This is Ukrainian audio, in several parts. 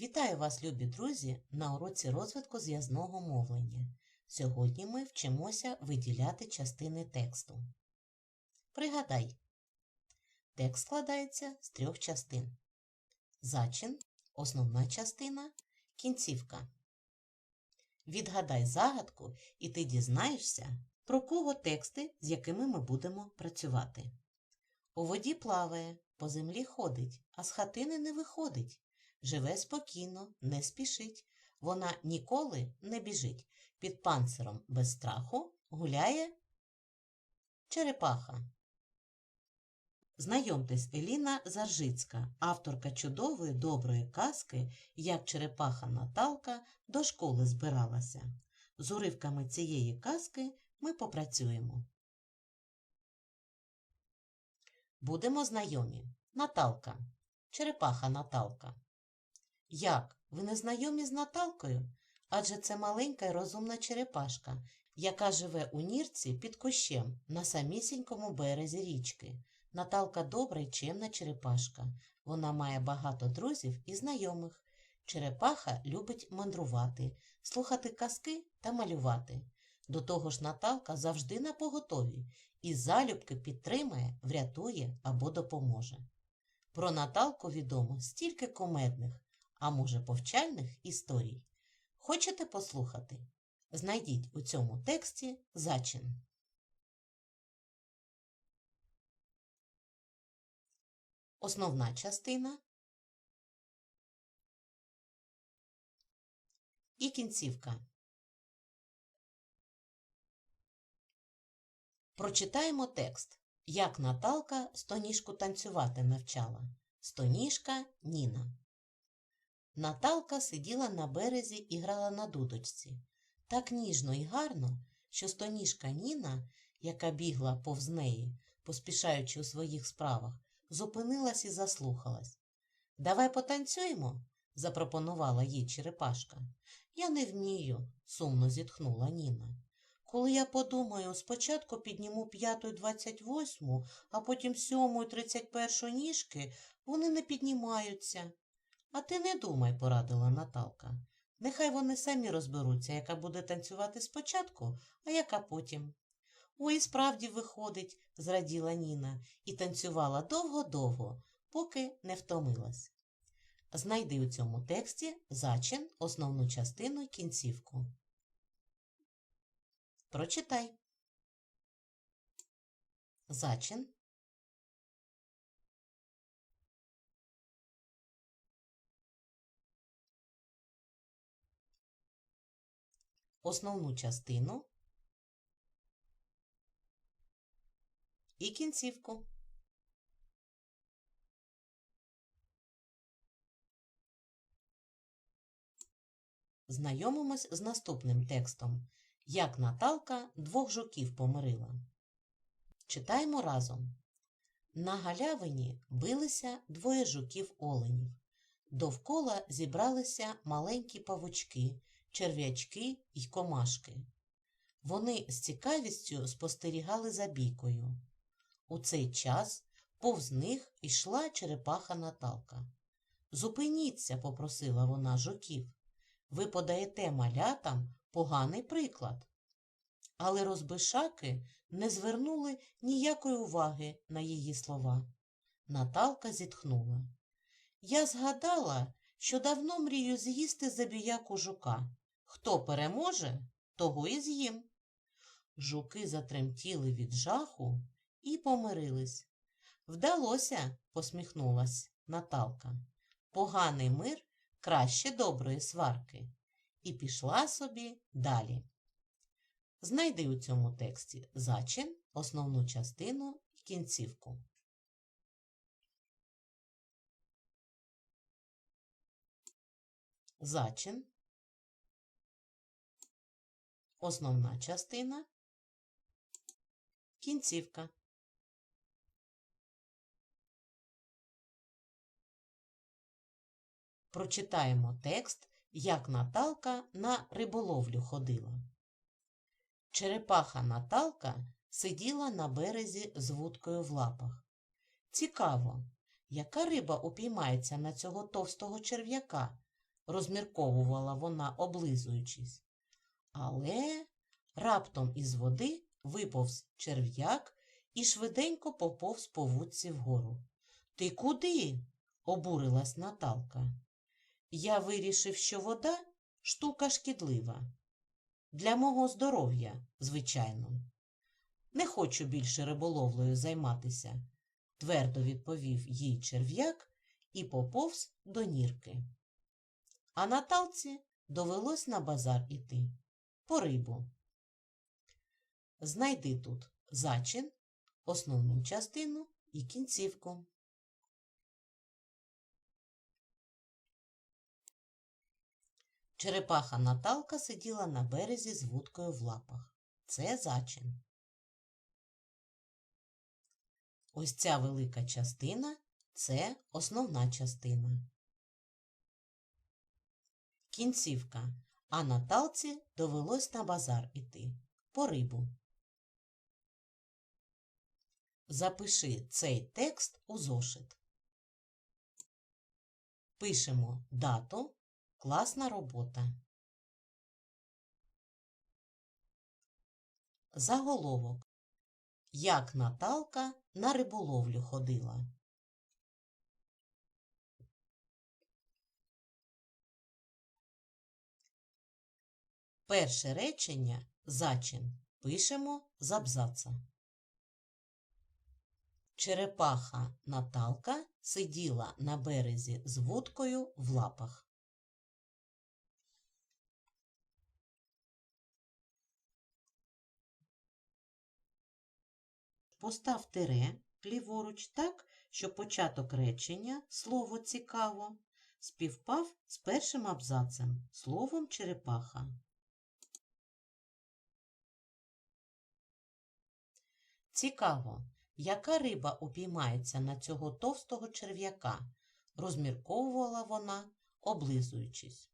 Вітаю вас, любі друзі, на уроці розвитку зв'язного мовлення. Сьогодні ми вчимося виділяти частини тексту. Пригадай, текст складається з трьох частин: зачин, основна частина, кінцівка. Відгадай загадку, і ти дізнаєшся, про кого тексти, з якими ми будемо працювати. У воді плаває, по землі ходить, а з хатини не виходить. Живе спокійно, не спішить. Вона ніколи не біжить. Під панциром без страху гуляє черепаха. Знайомтесь, Еліна Заржицька, авторка чудової доброї казки, як черепаха Наталка до школи збиралася. З уривками цієї казки ми попрацюємо. Будемо знайомі. Наталка. Черепаха Наталка. Як? Ви не знайомі з Наталкою? Адже це маленька й розумна черепашка, яка живе у нірці під кущем на самісінькому березі річки. Наталка добра й чемна черепашка. Вона має багато друзів і знайомих. Черепаха любить мандрувати, слухати казки та малювати. До того ж, Наталка завжди на поготові і залюбки підтримає, врятує або допоможе. Про Наталку відомо стільки кумедних, а може повчальних історій. Хочете послухати? Знайдіть у цьому тексті зачин. Основна частина і кінцівка. Прочитаємо текст, як Наталка стоніжку танцювати навчала. Стоніжка Ніна. Наталка сиділа на березі і грала на дудочці. Так ніжно і гарно, що стоніжка Ніна, яка бігла повз неї, поспішаючи у своїх справах, зупинилась і заслухалась. Давай потанцюємо, запропонувала їй черепашка. Я не вмію, сумно зітхнула Ніна. Коли я подумаю, спочатку підніму п'яту й двадцять восьму, а потім сьому й тридцять першу ніжки, вони не піднімаються. А ти не думай, порадила Наталка. Нехай вони самі розберуться, яка буде танцювати спочатку, а яка потім. Ой, справді виходить, зраділа Ніна і танцювала довго-довго, поки не втомилась. Знайди у цьому тексті зачин, основну частину й кінцівку. Прочитай. Зачин. Основну частину і кінцівку. Знайомимось з наступним текстом. Як Наталка двох жуків помирила. Читаємо разом. На галявині билися двоє жуків оленів. Довкола зібралися маленькі павучки, черв'ячки й комашки. Вони з цікавістю спостерігали за бійкою. У цей час повз них йшла черепаха Наталка. Зупиніться, попросила вона жуків. Ви подаєте малятам поганий приклад. Але розбишаки не звернули ніякої уваги на її слова. Наталка зітхнула. Я згадала, що давно мрію з'їсти забіяку жука. Хто переможе, того і з'їм. Жуки затремтіли від жаху і помирились. Вдалося, посміхнулась Наталка. Поганий мир краще доброї сварки. І пішла собі далі. Знайди у цьому тексті зачин, основну частину і кінцівку. Зачин, основна частина, кінцівка. Прочитаємо текст, як Наталка на риболовлю ходила. Черепаха Наталка сиділа на березі з вудкою в лапах. Цікаво, яка риба упіймається на цього товстого черв'яка? розмірковувала вона, облизуючись. Але раптом із води виповз черв'як і швиденько поповз по вудці вгору. Ти куди? обурилась Наталка. Я вирішив, що вода штука шкідлива. Для мого здоров'я, звичайно. Не хочу більше риболовлею займатися, твердо відповів їй черв'як і поповз до нірки. А Наталці довелось на базар іти по рибу. Знайди тут зачин, основну частину і кінцівку. Черепаха Наталка сиділа на березі з вудкою в лапах. Це зачин. Ось ця велика частина це основна частина. Кінцівка. А Наталці довелось на базар іти по рибу. Запиши цей текст у зошит. Пишемо дату, класна робота. Заголовок. Як Наталка на риболовлю ходила. Перше речення зачин пишемо з абзаца. Черепаха Наталка сиділа на березі з вудкою в лапах. Постав тире ліворуч так, щоб початок речення слово цікаво співпав з першим абзацем словом черепаха. Цікаво, яка риба упіймається на цього товстого черв'яка, розмірковувала вона, облизуючись.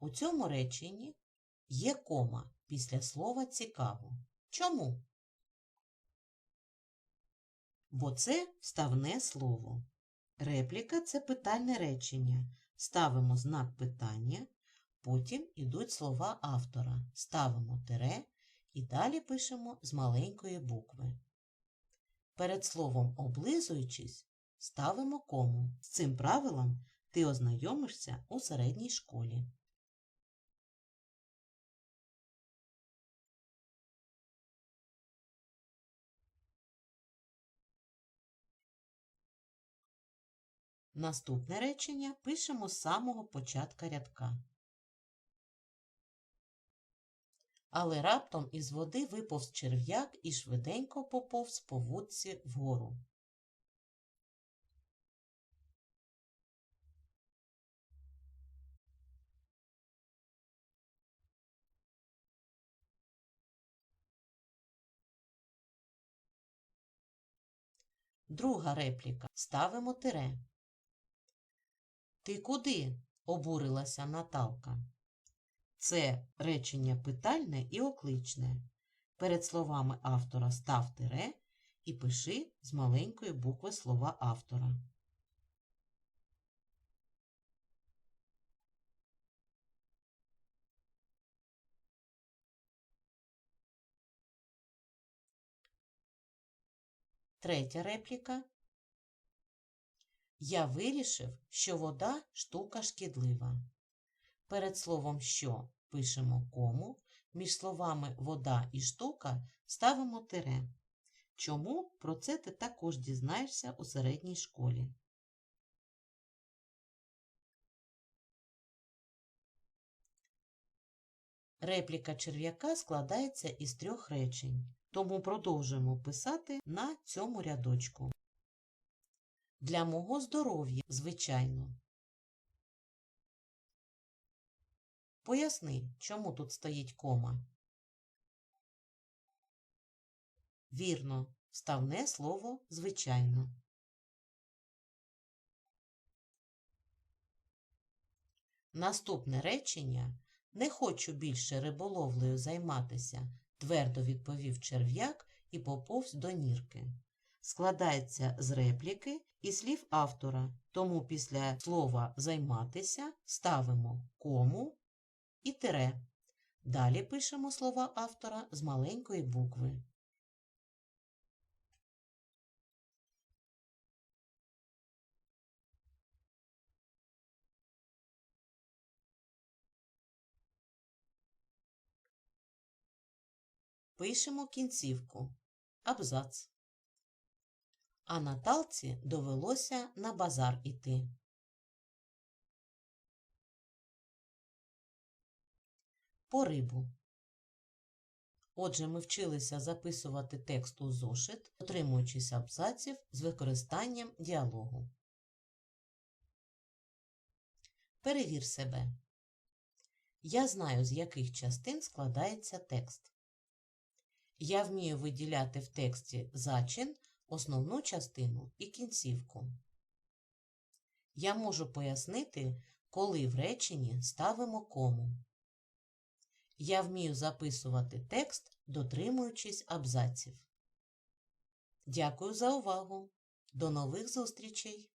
У цьому реченні є кома після слова цікаво. Чому? Бо це вставне слово. Репліка це питальне речення. Ставимо знак питання, потім йдуть слова автора. Ставимо тире і далі пишемо з маленької букви. Перед словом облизуючись, ставимо кому. З цим правилом ти ознайомишся у середній школі. Наступне речення пишемо з самого початка рядка. Але раптом із води виповз черв'як і швиденько поповз по вудці вгору. Друга репліка. Ставимо тире. Ти куди? обурилася Наталка. Це речення питальне і окличне. Перед словами автора став тире і пиши з маленької букви слова автора. Третя репліка. Я вирішив, що вода штука шкідлива. Перед словом що пишемо кому, між словами вода і штука ставимо тире. Чому про це ти також дізнаєшся у середній школі. Репліка черв'яка складається із трьох речень, тому продовжуємо писати на цьому рядочку. Для мого здоров'я, звичайно. Поясни, чому тут стоїть кома. Вірно, вставне слово звичайно. Наступне речення не хочу більше риболовлею займатися, твердо відповів черв'як і поповз до нірки. складається з репліки і слів автора, тому після слова займатися ставимо кому і тире. Далі пишемо слова автора з маленької букви. Пишемо кінцівку. Абзац. А Наталці довелося на базар іти. По рибу. Отже, ми вчилися записувати текст у зошит, отримуючись абзаців з використанням діалогу. Перевір себе. Я знаю, з яких частин складається текст. Я вмію виділяти в тексті зачин, основну частину і кінцівку. Я можу пояснити, коли в реченні ставимо кому. Я вмію записувати текст, дотримуючись абзаців. Дякую за увагу. До нових зустрічей!